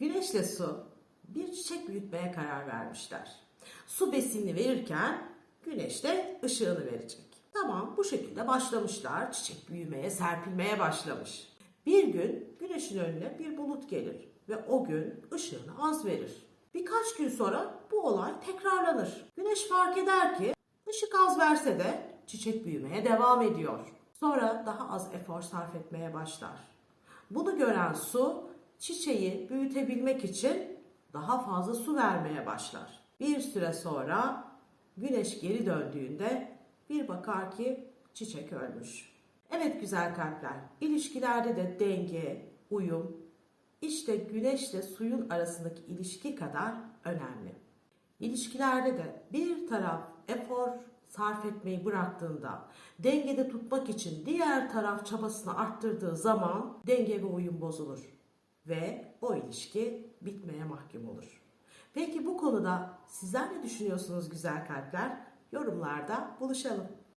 Güneşle su bir çiçek büyütmeye karar vermişler. Su besinini verirken güneş de ışığını verecek. Tamam bu şekilde başlamışlar. Çiçek büyümeye, serpilmeye başlamış. Bir gün güneşin önüne bir bulut gelir ve o gün ışığını az verir. Birkaç gün sonra bu olay tekrarlanır. Güneş fark eder ki ışık az verse de çiçek büyümeye devam ediyor. Sonra daha az efor sarf etmeye başlar. Bunu gören su çiçeği büyütebilmek için daha fazla su vermeye başlar. Bir süre sonra güneş geri döndüğünde bir bakar ki çiçek ölmüş. Evet güzel kalpler, ilişkilerde de denge, uyum, işte güneşle suyun arasındaki ilişki kadar önemli. İlişkilerde de bir taraf efor sarf etmeyi bıraktığında, dengede tutmak için diğer taraf çabasını arttırdığı zaman denge ve uyum bozulur ve o ilişki bitmeye mahkum olur. Peki bu konuda sizler ne düşünüyorsunuz güzel kalpler? Yorumlarda buluşalım.